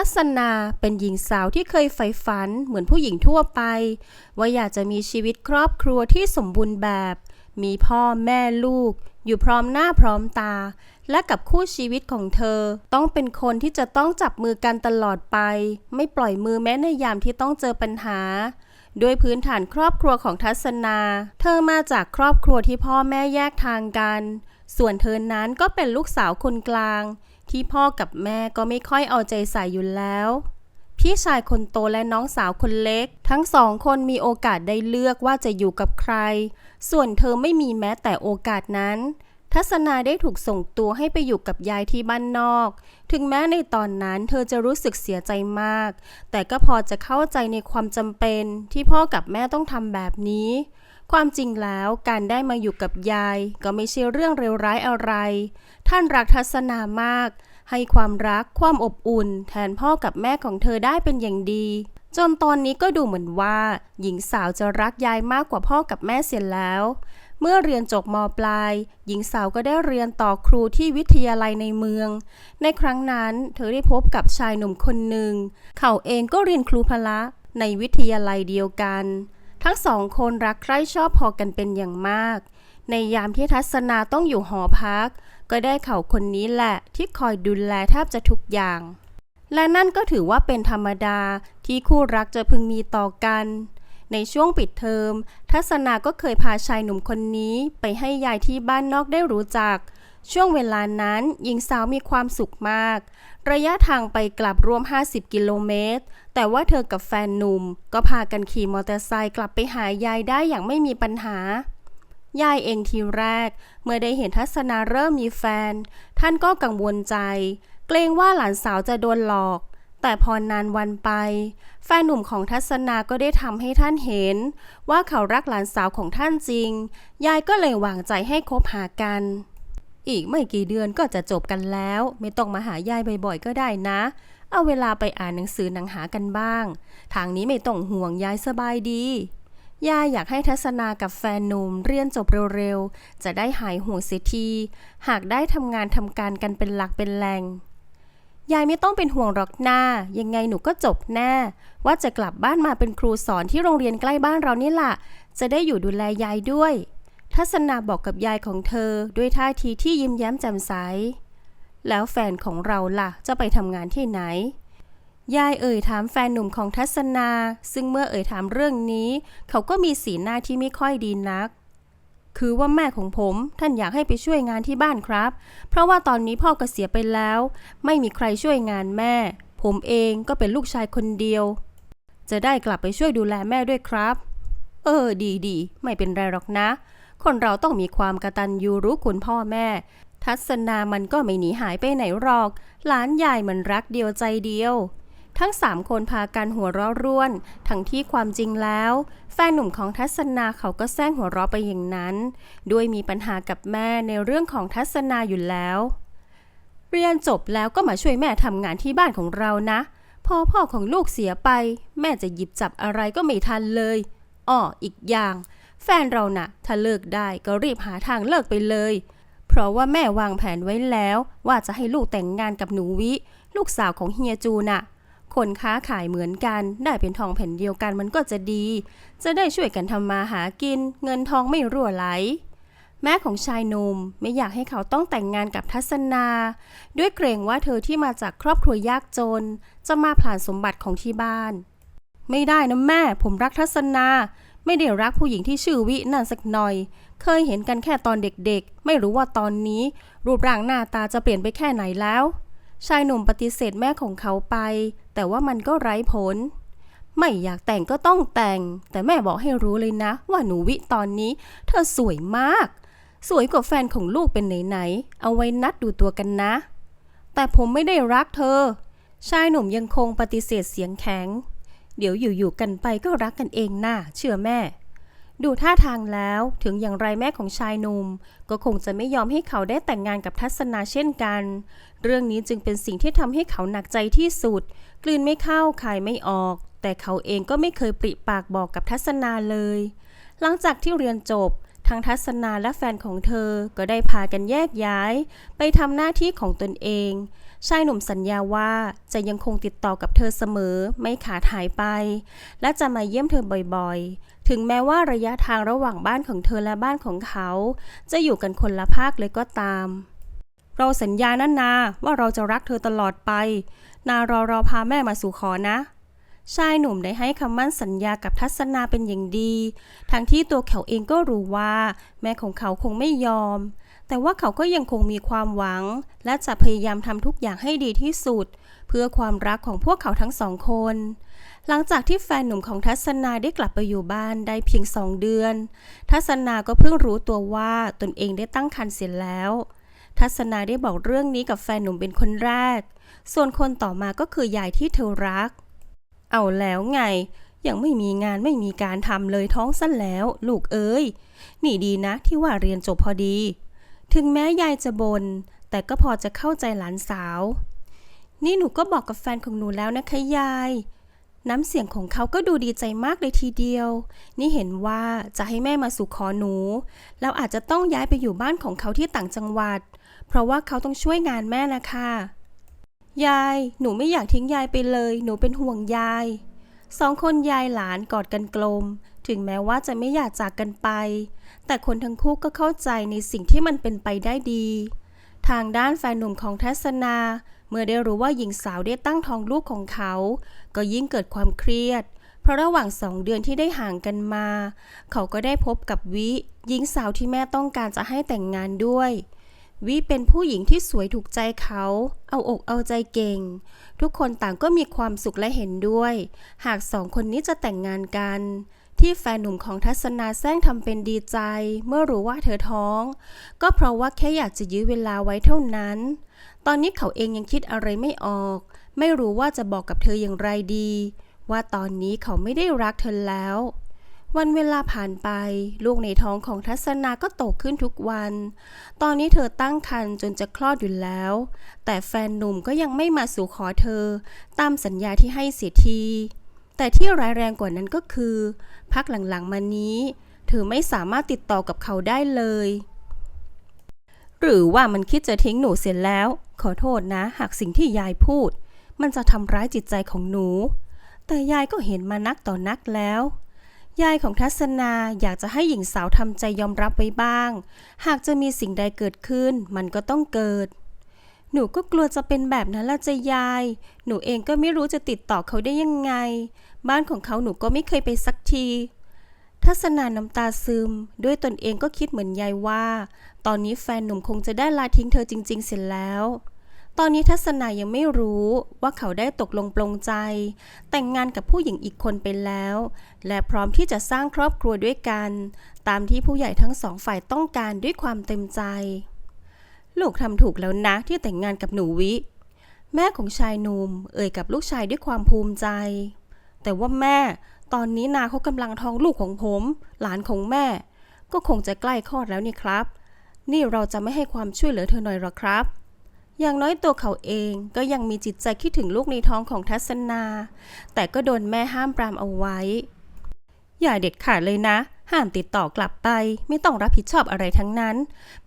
ทัศนาเป็นหญิงสาวที่เคยใฝ่ฝันเหมือนผู้หญิงทั่วไป ว่าอยากจะมีชีวิตครอบครัวที่สมบูรณ์แบบ มีพ่อแม่ลูก อยู่พร้อมหน้าพร้อมตา และกับคู่ชีวิตของเธอ ต้องเป็นคนที่จะต้องจับมือกันตลอดไป ไม่ปล่อยมือแม้ในยามที่ต้องเจอปัญหาด้วยพื้นฐานครอบครัวของทัศนา เธอมาจากครอบครัวที่พ่อแม่แยกทางกัน ส่วนเธอนั้นก็เป็นลูกสาวคนกลาง ที่พ่อกับแม่ก็ไม่ค่อยเอาใจใส่อยู่แล้ว พี่ชายคนโตและน้องสาวคนเล็ก ทั้งสองคนมีโอกาสได้เลือกว่าจะอยู่กับใคร ส่วนเธอไม่มีแม้แต่โอกาสนั้น ทัศนาได้ถูกส่งตัวให้ไปอยู่กับยายที่บ้านนอก ถึงแม้ในตอนนั้นเธอจะรู้สึกเสียใจมาก แต่ก็พอจะเข้าใจในความจำเป็นที่พ่อกับแม่ต้องทำแบบนี้ ความจริงแล้วการได้มาอยู่กับยายก็ไม่ใช่เรื่องเลวร้ายอะไร ท่านรักทัศนามาก ให้ความรักความอบอุ่น แทนพ่อกับแม่ของเธอได้เป็นอย่างดี จนตอนนี้ก็ดูเหมือนว่า หญิงสาวจะรักยายมากกว่าพ่อกับแม่เสียแล้ว เมื่อเรียนจบมปลาย หญิงสาวก็ได้เรียนต่อครูที่วิทยาลัยในเมือง ในครั้งนั้นเธอได้พบกับชายหนุ่มคนหนึ่ง เขาเองก็เรียนครูพละในวิทยาลัยเดียวกัน ทั้งสองคนรักใคร่ชอบพอกันเป็นอย่างมาก ในยามที่ทัศนาต้องอยู่หอพัก ก็ได้เขาคนนี้แหละที่คอยดูแลแทบจะทุกอย่าง และนั่นก็ถือว่าเป็นธรรมดาที่คู่รักจะพึงมีต่อกัน ในช่วงปิดเทอม ทัศนาก็เคยพาชายหนุ่มคนนี้ไปให้ยายที่บ้านนอกได้รู้จัก ช่วงเวลานั้นหญิงสาวมีความสุขมาก ระยะทางไปกลับรวม 50 กิโลเมตร แต่ว่าเธอกับแฟนหนุ่ม ก็พากันขี่มอเตอร์ไซค์กลับไปหายายได้อย่างไม่มีปัญหายายเองทีแรก เมื่อได้เห็นทัศนาเริ่มมีแฟน ท่านก็กังวลใจ เกรงว่าหลานสาวจะโดนหลอก แต่พอนานวันไป แฟนหนุ่มของทัศนาก็ได้ทำให้ท่านเห็น ว่าเขารักหลานสาวของท่านจริง ยายก็เลยวางใจให้คบหากัน อีกไม่กี่เดือนก็จะจบกันแล้ว ไม่ต้องมาหายายบ่อยๆ ก็ได้นะ เอาเวลาไปอ่านหนังสือหนังหากันบ้าง ทางนี้ไม่ต้องห่วงยายสบายดียายอยากให้ทัศนากับแฟนหนุ่มเรียนจบเร็วๆ จะได้หายห่วงเสียที หากได้ทำงานทำการกันเป็นหลักเป็นแหล่งยายไม่ต้องเป็นห่วงหรอกหน้า ยังไงหนูก็จบแน่ ว่าจะกลับบ้านมาเป็นครูสอนที่โรงเรียนใกล้บ้านเรานี่ล่ะจะได้อยู่ดูแลยายด้วย ทัศนาบอกกับยายของเธอด้วยท่าทีที่ยิ้มแย้มแจ่มใส แล้วแฟนของเราล่ะจะไปทำงานที่ไหน ยายเอ่ยถามแฟนหนุ่มของทัศนา ซึ่งเมื่อเอ่ยถามเรื่องนี้ เขาก็มีสีหน้าที่ไม่ค่อยดีนัก คือว่าแม่ของผมท่านอยากให้ไปช่วยงานที่บ้านครับ เพราะว่าตอนนี้พ่อเกษียณไปแล้ว ไม่มีใครช่วยงานแม่ ผมเองก็เป็นลูกชายคนเดียว จะได้กลับไปช่วยดูแลแม่ด้วยครับ เออดีดีไม่เป็นไรหรอกนะ คนเราต้องมีความกระตัญญูรู้คุณพ่อแม่ ทัศนามันก็ไม่หนีหายไปไหนหรอก หลานยายมันรักเดียวใจเดียว ทั้งสามคนพากันหัวเราะร่วน ทั้งที่ความจริงแล้ว แฟนหนุ่มของทัศนาเขาก็แซงหัวเราะไปอย่างนั้น ด้วยมีปัญหากับแม่ในเรื่องของทัศนาอยู่แล้ว เรียนจบแล้วก็มาช่วยแม่ทำงานที่บ้านของเรานะ พอพ่อของลูกเสียไป แม่จะหยิบจับอะไรก็ไม่ทันเลยอ้ออีกอย่าง แฟนเราน่ะ ถ้าเลิกได้ก็รีบหาทางเลิกไปเลย เพราะว่าแม่วางแผนไว้แล้ว ว่าจะให้ลูกแต่งงานกับหนูวิ ลูกสาวของเฮียจูน่ะ คนค้าขายเหมือนกัน ได้เป็นทองแผ่นเดียวกันมันก็จะดี จะได้ช่วยกันทำมาหากิน เงินทองไม่รั่วไหลแม่ของชายหนุ่มไม่อยากให้เขาต้องแต่งงานกับทัศนา ด้วยเกรงว่าเธอที่มาจากครอบครัวยากจน จะมาผลานสมบัติของที่บ้าน ไม่ได้นะแม่ผมรักทัศนา ไม่ได้รักผู้หญิงที่ชื่อวินั่นสักหน่อย เคยเห็นกันแค่ตอนเด็กๆ ไม่รู้ว่าตอนนี้ รูปร่างหน้าตาจะเปลี่ยนไปแค่ไหนแล้ว ชายหนุ่มปฏิเสธแม่ของเขาไป แต่ว่ามันก็ไร้ผล ไม่อยากแต่งก็ต้องแต่ง แต่แม่บอกให้รู้เลยนะ ว่าหนูวิตอนนี้ เธอสวยมาก สวยกว่าแฟนของลูกเป็นไหนๆ เอาไว้นัดดูตัวกันนะ แต่ผมไม่ได้รักเธอ ชายหนุ่มยังคงปฏิเสธเสียงแข็ง เดี๋ยวอยู่ๆกันไปก็รักกันเองน่าเชื่อแม่ ดูท่าทางแล้วถึงอย่างไรแม่ของชายหนุ่มก็คงจะไม่ยอมให้เขาได้แต่งงานกับทัศนาเช่นกัน เรื่องนี้จึงเป็นสิ่งที่ทำให้เขาหนักใจที่สุด กลืนไม่เข้าคายไม่ออก แต่เขาเองก็ไม่เคยปริปากบอกกับทัศนาเลย หลังจากที่เรียนจบทั้งทัศนาและแฟนของเธอก็ได้พากันแยกย้าย ไปทำหน้าที่ของตนเอง ชายหนุ่มสัญญาว่าจะยังคงติดต่อกับเธอเสมอไม่ขาดหายไป และจะมาเยี่ยมเธอบ่อยๆ ถึงแม้ว่าระยะทางระหว่างบ้านของเธอและบ้านของเขา จะอยู่กันคนละภาคเลยก็ตาม เราสัญญานะนาว่าเราจะรักเธอตลอดไป นารอรอพาแม่มาสู่ขอนะชายหนุ่มได้ให้คำมั่นสัญญากับทัศนาเป็นอย่างดี ทั้งที่ตัวเขาเองก็รู้ว่า แม่ของเขาคงไม่ยอม แต่ว่าเขาก็ยังคงมีความหวัง และจะพยายามทำทุกอย่างให้ดีที่สุด เพื่อความรักของพวกเขาทั้งสองคน หลังจากที่แฟนหนุ่มของทัศนาได้กลับไปอยู่บ้านได้เพียงสองเดือน ทัศนาก็เพิ่งรู้ตัวว่าตนเองได้ตั้งครรภ์เสียแล้ว ทัศนาได้บอกเรื่องนี้กับแฟนหนุ่มเป็นคนแรก ส่วนคนต่อมาก็คือยายที่เธอรัก เอาแล้วไงยังไม่มีงานไม่มีการทำเลยท้องสั้นแล้ว ลูกเอ้ย นี่ดีนะที่ว่าเรียนจบพอดี ถึงแม้ยายจะบน่นแต่ก็พอจะเข้าใจหลานสาว นี่หนูก็บอกกับแฟนของหนูแล้วนะคะยาย น้ำเสียงของเขาก็ดูดีใจมากเลยทีเดียว นี่เห็นว่าจะให้แม่มาสู่ขอหนู แล้วอาจจะต้องย้ายไปอยู่บ้านของเขาที่ต่างจังหวัด เพราะว่าเขาต้องช่วยงานแม่นะคะ ยาย หนูไม่อยากทิ้งยายไปเลย หนูเป็นห่วงยายสองคนยายหลานกอดกันกลม ถึงแม้ว่าจะไม่อยากจากกันไป แต่คนทั้งคู่ก็เข้าใจในสิ่งที่มันเป็นไปได้ดี ทางด้านแฟนหนุ่มของทัศนา เมื่อได้รู้ว่าหญิงสาวได้ตั้งท้องลูกของเขา ก็ยิ่งเกิดความเครียด เพราะระหว่างสองเดือนที่ได้ห่างกันมา เขาก็ได้พบกับวิหญิงสาวที่แม่ต้องการจะให้แต่งงานด้วยวิเป็นผู้หญิงที่สวยถูกใจเขา เอาอกเอาใจเก่ง ทุกคนต่างก็มีความสุขและเห็นด้วย หากสองคนนี้จะแต่งงานกัน ที่แฟนหนุ่มของทัศนาแซงทำเป็นดีใจ เมื่อรู้ว่าเธอท้อง ก็เพราะว่าแค่อยากจะยื้อเวลาไว้เท่านั้น ตอนนี้เขาเองยังคิดอะไรไม่ออก ไม่รู้ว่าจะบอกกับเธออย่างไรดี ว่าตอนนี้เขาไม่ได้รักเธอแล้ว วันเวลาผ่านไป ลูกในท้องของทัศนาก็โตขึ้นทุกวัน ตอนนี้เธอตั้งครรภ์จนจะคลอดอยู่แล้ว แต่แฟนหนุ่มก็ยังไม่มาสู่ขอเธอ ตามสัญญาที่ให้เสียที แต่ที่ร้ายแรงกว่านั้นก็คือ พักหลังๆมานี้ เธอไม่สามารถติดต่อกับเขาได้เลย หรือว่ามันคิดจะทิ้งหนูเสียแล้ว ขอโทษนะ หากสิ่งที่ยายพูด มันจะทำร้ายจิตใจของหนู แต่ยายก็เห็นมานักต่อนักแล้ว ยายของทัศนาอยากจะให้หญิงสาวทำใจยอมรับไว้บ้าง หากจะมีสิ่งใดเกิดขึ้น มันก็ต้องเกิด หนูก็กลัวจะเป็นแบบนั้นละจะยาย หนูเองก็ไม่รู้จะติดต่อเขาได้ยังไง บ้านของเขาหนูก็ไม่เคยไปสักทีทัศนาน้ำตาซึม ด้วยตนเองก็คิดเหมือนยายว่า ตอนนี้แฟนหนุ่มคงจะได้ลาทิ้งเธอจริง ๆ เสร็จแล้ว ตอนนี้ทัศนายังไม่รู้ว่าเขาได้ตกลงปลงใจ แต่งงานกับผู้หญิงอีกคนไปแล้ว และพร้อมที่จะสร้างครอบครัวด้วยกัน ตามที่ผู้ใหญ่ทั้งสองฝ่ายต้องการด้วยความเต็มใจ ลูกทำถูกแล้วนะที่แต่งงานกับหนูวิ แม่ของชายหนุ่มเอ่ยกับลูกชายด้วยความภูมิใจ แต่ว่าแม่ตอนนี้นาเขากำลังท้องลูกของผม หลานของแม่ ก็คงจะใกล้คลอดแล้วนี่ครับ นี่เราจะไม่ให้ความช่วยเหลือเธอหน่อยหรอครับ อย่างน้อยตัวเขาเองก็ยังมีจิตใจคิดถึงลูกในท้องของทัศนา แต่ก็โดนแม่ห้ามปรามเอาไว้ อย่าเด็ดขาดเลยนะ ห้ามติดต่อกลับไป ไม่ต้องรับผิดชอบอะไรทั้งนั้น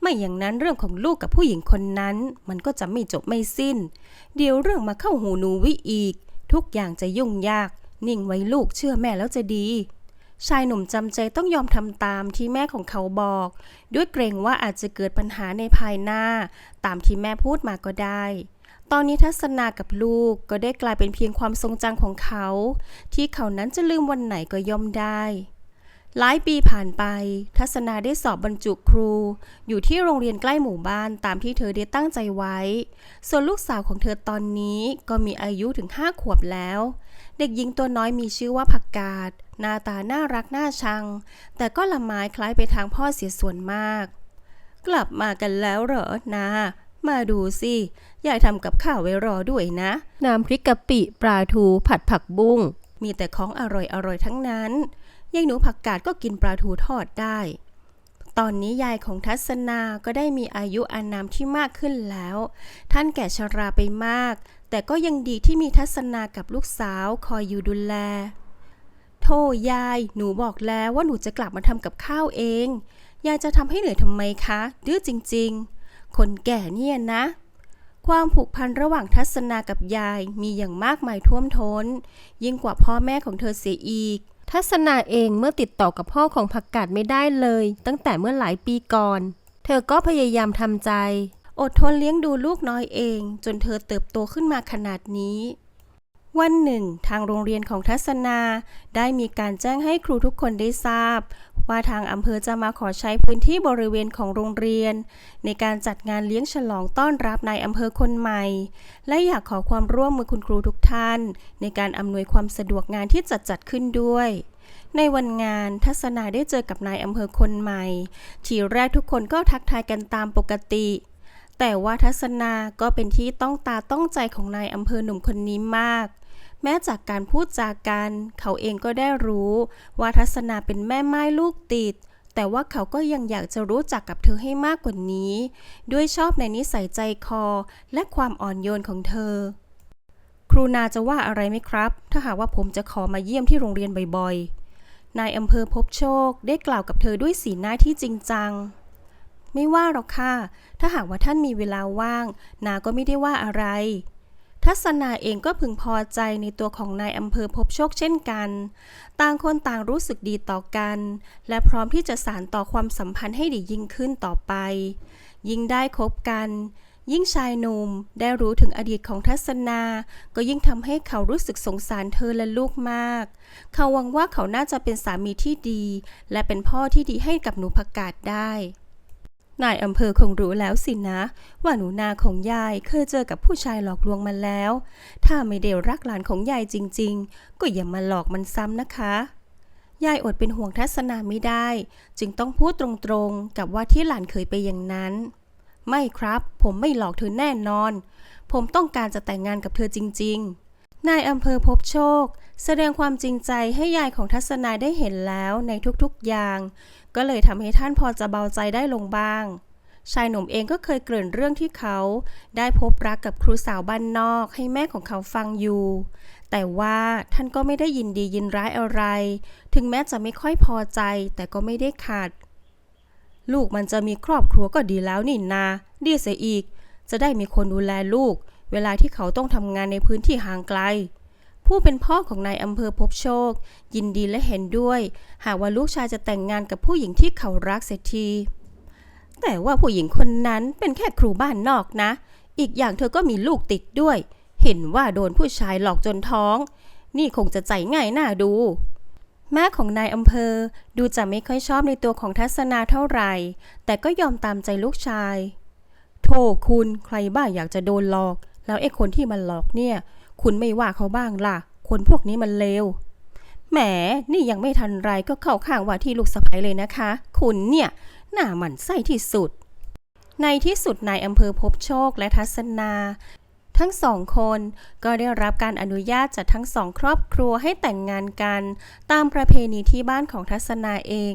ไม่อย่างนั้นเรื่องของลูกกับผู้หญิงคนนั้น มันก็จะไม่จบไม่สิ้น เดี๋ยวเรื่องมาเข้าหูหนูวิอีก ทุกอย่างจะยุ่งยาก นิ่งไว้ลูกเชื่อแม่แล้วจะดี ชายหนุ่มจำใจต้องยอมทำตามที่แม่ของเขาบอก ด้วยเกรงว่าอาจจะเกิดปัญหาในภายหน้า ตามที่แม่พูดมาก็ได้ ตอนนี้ทัศนากับลูกก็ได้กลายเป็นเพียงความทรงจำของเขา ที่เขานั้นจะลืมวันไหนก็ย่อมได้ หลายปีผ่านไป ทัศนาได้สอบบรรจุครู อยู่ที่โรงเรียนใกล้หมู่บ้านตามที่เธอได้ตั้งใจไว้ ส่วนลูกสาวของเธอตอนนี้ก็มีอายุถึงห้าขวบแล้ว เด็กหญิงตัวน้อยมีชื่อว่าผักกาดหน้าตาน่ารักน่าชัง แต่ก็ละไม้คล้ายไปทางพ่อเสียส่วนมาก กลับมากันแล้วเหรอนา มาดูสิยายทำกับข้าวไว้รอด้วยนะ น้ำพริกกะปิปลาทูผัดผักบุ้ง มีแต่ของอร่อยอร่อยๆทั้งนั้นยายหนูผักกาดก็กินปลาทูทอดได้ ตอนนี้ยายของทัศนาก็ได้มีอายุอานามที่มากขึ้นแล้ว ท่านแก่ชราไปมาก แต่ก็ยังดีที่มีทัศนากับลูกสาวคอยอยู่ดูแลโธ่ยาย หนูบอกแล้วว่าหนูจะกลับมาทำกับข้าวเอง ยายจะทำให้เหนื่อยทำไมคะดื้อจริง ๆ คนแก่เนี่ยนะ ความผูกพันระหว่างทัศนากับยายมีอย่างมากมายท่วมท้น ยิ่งกว่าพ่อแม่ของเธอเสียอีก ทัศนาเองเมื่อติดต่อกับพ่อของผักกาดไม่ได้เลย ตั้งแต่เมื่อหลายปีก่อน เธอก็พยายามทำใจ อดทนเลี้ยงดูลูกน้อยเอง จนเธอเติบโตขึ้นมาขนาดนี้วันหนึ่ง ทางโรงเรียนของทัศนาได้มีการแจ้งให้ครูทุกคนได้ทราบ ว่าทางอำเภอจะมาขอใช้พื้นที่บริเวณของโรงเรียน ในการจัดงานเลี้ยงฉลองต้อนรับนายอำเภอคนใหม่ และอยากขอความร่วมมือคุณครูทุกท่าน ในการอำนวยความสะดวกงานที่จัดจัดขึ้นด้วยในวันงานทัศนาได้เจอกับนายอำเภอคนใหม่ ทีแรกทุกคนก็ทักทายกันตามปกติ แต่ว่าทัศนาก็เป็นที่ต้องตาต้องใจของนายอำเภอหนุ่มคนนี้มาก แม้จากการพูดจากัน เขาเองก็ได้รู้ ว่าทัศนาเป็นแม่ไม้ลูกติด แต่ว่าเขาก็ยังอยากจะรู้จักกับเธอให้มากกว่านี้ ด้วยชอบในนิสัยใจคอและความอ่อนโยนของเธอ ครูนาจะว่าอะไรไหมครับ ถ้าหากว่าผมจะขอมาเยี่ยมที่โรงเรียนบ่อยๆ นายอำเภอพบโชคได้กล่าวกับเธอด้วยสีหน้าที่จริงจัง ไม่ว่าหรอกค่ะ ถ้าหากว่าท่านมีเวลาว่าง นาก็ไม่ได้ว่าอะไร ทัศนาเองก็พึงพอใจในตัวของนายอำเภอพบโชคเช่นกัน ต่างคนต่างรู้สึกดีต่อกัน และพร้อมที่จะสานต่อความสัมพันธ์ให้ดียิ่งขึ้นต่อไป ยิ่งได้คบกัน ยิ่งชายหนุ่มได้รู้ถึงอดีตของทัศนา ก็ยิ่งทำให้เขารู้สึกสงสารเธอและลูกมาก เขาหวังว่าเขาน่าจะเป็นสามีที่ดี และเป็นพ่อที่ดีให้กับหนูผักกาดได้ นายอำเภอคงรู้แล้วสินะ ว่าหนูนาของยายเคยเจอกับผู้ชายหลอกลวงมาแล้ว ถ้าไม่ได้รักหลานของยายจริง ๆ ก็อย่ามาหลอกมันซ้ำนะคะ ยายอดเป็นห่วงทัศนาไม่ได้ จึงต้องพูดตรงๆ กับว่าที่หลานเคยไปอย่างนั้น ไม่ครับ ผมไม่หลอกเธอแน่นอน ผมต้องการจะแต่งงานกับเธอจริง ๆ นายอำเภอพบโชค แสดงความจริงใจให้ยายของทัศนาได้เห็นแล้วในทุกๆอย่าง ก็เลยทำให้ท่านพอจะเบาใจได้ลงบ้าง ชายหนุ่มเองก็เคยเกริ่นเรื่องที่เขา ได้พบรักกับครูสาวบ้านนอกให้แม่ของเขาฟังอยู่ แต่ว่าท่านก็ไม่ได้ยินดียินร้ายอะไร ถึงแม้จะไม่ค่อยพอใจแต่ก็ไม่ได้ขาด ลูกมันจะมีครอบครัวก็ดีแล้วนี่นาดีเสียอีก จะได้มีคนดูแลลูก เวลาที่เขาต้องทำงานในพื้นที่ห่างไกล ผู้เป็นพ่อของนายอำเภอพบโชค ยินดีและเห็นด้วย หากว่าลูกชายจะแต่งงานกับผู้หญิงที่เขารักเสียที แต่ว่าผู้หญิงคนนั้นเป็นแค่ครูบ้านนอกนะ อีกอย่างเธอก็มีลูกติดด้วย เห็นว่าโดนผู้ชายหลอกจนท้อง นี่คงจะใจง่ายน่าดูแม่ของนายอำเภอดูจะไม่ค่อยชอบในตัวของทัศนาเท่าไหร่ แต่ก็ยอมตามใจลูกชาย โธ่คุณใครบ้าอยากจะโดนหลอก แล้วไอ้คนที่มันหลอกเนี่ย คุณไม่ว่าเขาบ้างล่ะ คนพวกนี้มันเลว แหม นี่ยังไม่ทันไรก็เข้าข้างว่าที่ลูกสะใภ้เลยนะคะ คุณเนี่ย หน้าหมันไส้ที่สุด ในที่สุดนายอำเภอพบโชคและทัศนา ทั้งสองคนก็ได้รับการอนุญาตจากทั้งสองครอบครัวให้แต่งงานกัน ตามประเพณีที่บ้านของทัศนาเอง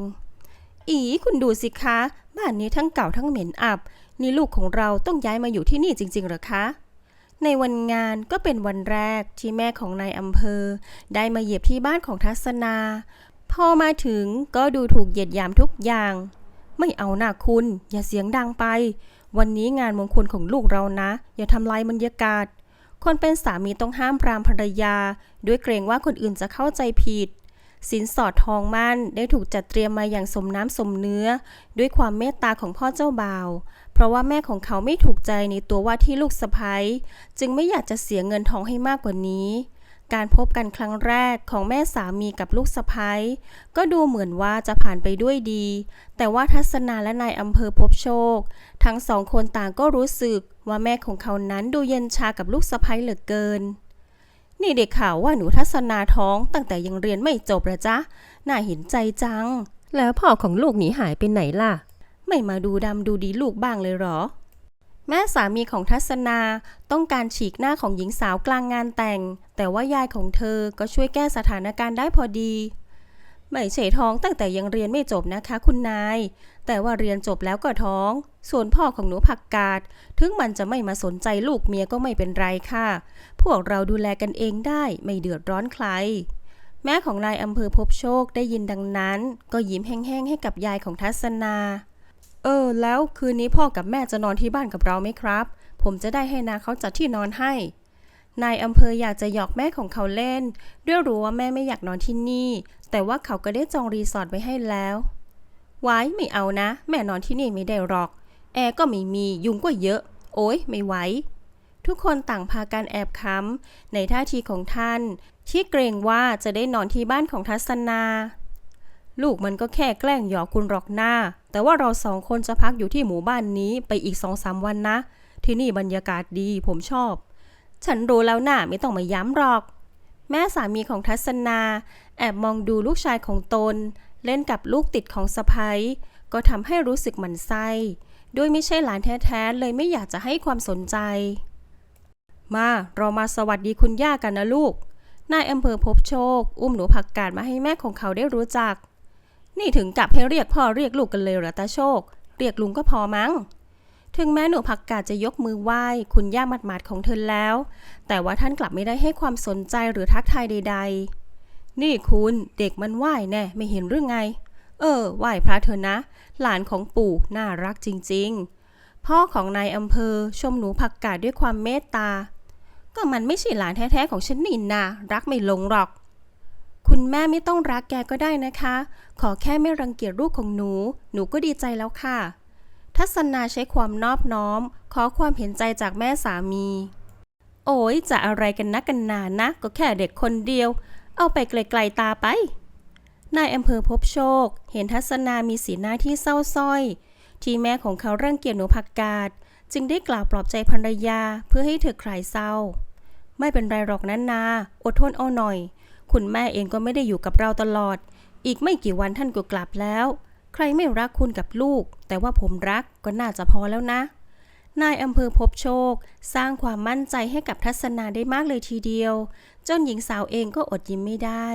อีคุณดูสิคะ บ้านนี้ทั้งเก่าทั้งเหม็นอับ นี่ลูกของเราต้องย้ายมาอยู่ที่นี่จริงๆหรอคะ ในวันงานก็เป็นวันแรกที่แม่ของนายอำเภอ ได้มาเหยียบที่บ้านของทัศนา พอมาถึงก็ดูถูกเหยียดหยามทุกอย่าง ไม่เอาหน้าคุณ อย่าเสียงดังไป วันนี้งานมงคลของลูกเรานะ อย่าทำลายบรรยากาศ คนเป็นสามีต้องห้ามปรามภรรยา ด้วยเกรงว่าคนอื่นจะเข้าใจผิดสินสอดทองมั่นได้ถูกจัดเตรียมมาอย่างสมน้ำสมเนื้อ ด้วยความเมตตาของพ่อเจ้าบ่าว เพราะว่าแม่ของเขาไม่ถูกใจในตัวว่าที่ลูกสะพ้ยจึงไม่อยากจะเสียเงินทองให้มากกว่านี้ การพบกันครั้งแรกของแม่สามีกับลูกสะพ้ยก็ดูเหมือนว่าจะผ่านไปด้วยดี แต่ว่าทัศนาและนายอำเภอพบโชค ทั้งสองคนต่างก็รู้สึกว่าแม่ของเขานั้นดูเย็นชากับลูกสะพ้ยเหลือเกินนี่เด็กข่าวว่าหนูทัศนาท้องตั้งแต่ยังเรียนไม่จบเหรอจ๊ะ น่าเห็นใจจัง แล้วพ่อของลูกหนีหายไปไหนล่ะ ไม่มาดูดำดูดีลูกบ้างเลยหรอ แม่สามีของทัศนาต้องการฉีกหน้าของหญิงสาวกลางงานแต่ง แต่ว่ายายของเธอก็ช่วยแก้สถานการณ์ได้พอดีไม่ใช่ท้องตั้งแต่ยังเรียนไม่จบนะคะคุณนาย แต่ว่าเรียนจบแล้วก็ท้อง ส่วนพ่อของหนูผักกาด ถึงมันจะไม่มาสนใจลูกเมียก็ไม่เป็นไรค่ะ พวกเราดูแลกันเองได้ไม่เดือดร้อนใคร แม่ของนายอำเภอพบโชคได้ยินดังนั้น ก็ยิ้มแห้งๆให้กับยายของทัศนา เออ แล้วคืนนี้พ่อกับแม่จะนอนที่บ้านกับเราไหมครับ ผมจะได้ให้นาเขาจัดที่นอนให้ นายอำเภออยากจะหยอกแม่ของเขาเล่น ด้วยรู้ว่าแม่ไม่อยากนอนที่นี่ แต่ว่าเขาก็ได้จองรีสอร์ทไว้ให้แล้วไว้ไม่เอานะ แม่นอนที่นี่ไม่ได้หรอก แอร์ก็ไม่มียุงก็เยอะ โอ้ยไม่ไหวทุกคนต่างพากันแอบค้ำในท่าทีของท่าน ที่เกรงว่าจะได้นอนที่บ้านของทัศนา ลูกมันก็แค่แกล้งหยอกคุณหรอกหน้า แต่ว่าเราสองคนจะพักอยู่ที่หมู่บ้านนี้ไปอีกสองสามวันนะ ที่นี่บรรยากาศดีผมชอบ ฉันรู้แล้วหน่ะไม่ต้องมาย้ำหรอก แม่สามีของทัศนา แอบมองดูลูกชายของตน เล่นกับลูกติดของสะพ้ยก็ทำให้รู้สึกหมันไส้โดยไม่ใช่หลานแท้ๆเลยไม่อยากจะให้ความสนใจ มาเรามาสวัสดีคุณย่ากันนะลูก นายอำเภอพบโชค อุ้มหนูผักกาดมาให้แม่ของเขาได้รู้จัก นี่ถึงกับให้เรียกพ่อเรียกลูกกันเลยเหรอตาโชค เรียกลุงก็พอมั้ง ถึงแม้หนูผักกาดจะยกมือไหว้คุณย่าหมาดๆของเธอแล้ว แต่ว่าท่านกลับไม่ได้ให้ความสนใจหรือทักทายใด ๆ นี่คุณเด็กมันไหว้แน่ไม่เห็นหรือไง เออ ไหว้พระเธอนะ หลานของปู่น่ารักจริง ๆ พ่อของนายอำเภอชมหนูผักกาดด้วยความเมตตา ก็มันไม่ใช่หลานแท้ๆของฉันนี่นารักไม่ลงหรอก คุณแม่ไม่ต้องรักแกก็ได้นะคะ ขอแค่ไม่รังเกียจลูกของหนู หนูก็ดีใจแล้วค่ะ ทัศนาใช้ความนอบน้อม ขอความเห็นใจจากแม่สามี โอ้ยจะอะไรกันนักกันหนานะ ก็แค่เด็กคนเดียว เอาไปไกลๆตาไป นายอำเภอพบโชค เห็นทัศนามีสีหน้าที่เศร้าส้อย ที่แม่ของเขารังเกียจหนูผักกาด จึงได้กล่าวปลอบใจภรรยาเพื่อให้เธอคลายเศร้า ไม่เป็นไรหรอกนะนา อดทนเอาหน่อย คุณแม่เองก็ไม่ได้อยู่กับเราตลอด อีกไม่กี่วันท่านก็กลับแล้ว ใครไม่รักคุณกับลูก แต่ว่าผมรักก็น่าจะพอแล้วนะ นายอำเภอพบโชค สร้างความมั่นใจให้กับทัศนาได้มากเลยทีเดียว จนหญิงสาวเองก็อดยิ้มไม่ได้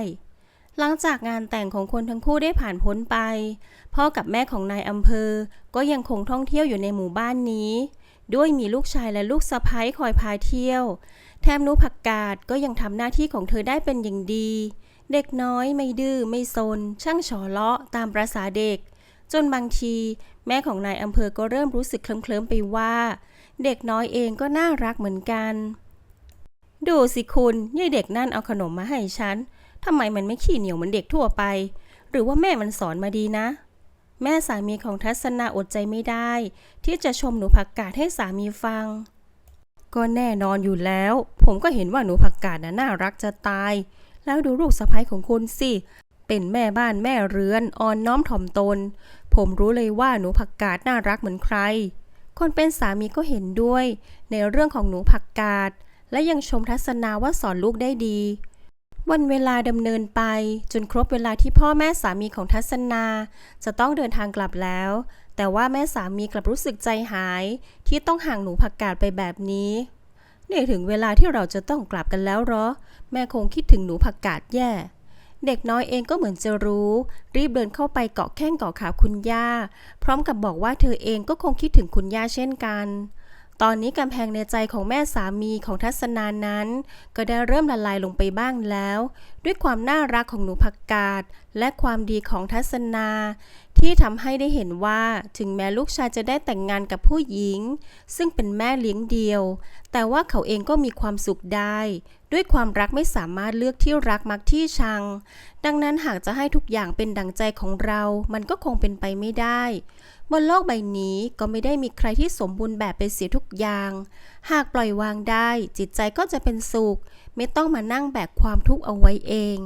หลังจากงานแต่งของคนทั้งคู่ได้ผ่านพ้นไป พ่อกับแม่ของนายอำเภอ ก็ยังคงท่องเที่ยวอยู่ในหมู่บ้านนี้ ด้วยมีลูกชายและลูกสะใภ้คอยพาเที่ยว แถมนุผักกาดก็ยังทำหน้าที่ของเธอได้เป็นอย่างดี เด็กน้อยไม่ดื้อไม่ซน ช่างฉอเลาะตามประษาเด็ก จนบางที แม่ของนายอำเภอก็เริ่มรู้สึกเคลิ้มๆไปว่า เด็กน้อยเองก็น่ารักเหมือนกัน ดูสิคุณยายเด็กนั่นเอาขนมมาให้ฉันทำไมมันไม่ขี้เหนียวเหมือนเด็กทั่วไป หรือว่าแม่มันสอนมาดีนะ แม่สามีของทัศนาอดใจไม่ได้ ที่จะชมหนูผักกาดให้สามีฟัง ก็แน่นอนอยู่แล้ว ผมก็เห็นว่าหนูผักกาดน่ะน่ารักจะตาย แล้วดูลูกสะใภ้ของคุณสิ เป็นแม่บ้านแม่เรือนอ่อนน้อมถ่อมตน ผมรู้เลยว่าหนูผักกาดน่ารักเหมือนใคร คนเป็นสามีก็เห็นด้วย ในเรื่องของหนูผักกาด และยังชมทัศนาว่าสอนลูกได้ดี วันเวลาดำเนินไปจนครบเวลาที่พ่อแม่สามีของทัศนา จะต้องเดินทางกลับแล้ว แต่ว่าแม่สามีกลับรู้สึกใจหาย ที่ต้องห่างหนูผักกาดไปแบบนี้เนี่ยถึงเวลาที่เราจะต้องกลับกันแล้วเหรอ แม่คงคิดถึงหนูผักกาดแย่ เด็กน้อยเองก็เหมือนจะรู้ รีบเดินเข้าไปเกาะแข้งเกาะขาคุณย่า พร้อมกับบอกว่าเธอเองก็คงคิดถึงคุณย่าเช่นกัน ตอนนี้กำแพงในใจของแม่สามีของทัศนานั้น ก็ได้เริ่มละลายลงไปบ้างแล้ว ด้วยความน่ารักของหนูผักกาดและความดีของทัศนา ที่ทำให้ได้เห็นว่าถึงแม้ลูกชายจะได้แต่งงานกับผู้หญิง ซึ่งเป็นแม่เลี้ยงเดียว แต่ว่าเขาเองก็มีความสุขได้ ด้วยความรักไม่สามารถเลือกที่รักมักที่ชัง ดังนั้นหากจะให้ทุกอย่างเป็นดังใจของเรา มันก็คงเป็นไปไม่ได้ บนโลกใบนี้ก็ไม่ได้มีใครที่สมบูรณ์แบบไปเสียทุกอย่าง หากปล่อยวางได้ จิตใจก็จะเป็นสุข ไม่ต้องมานั่งแบกความทุกข์เอาไว้เอง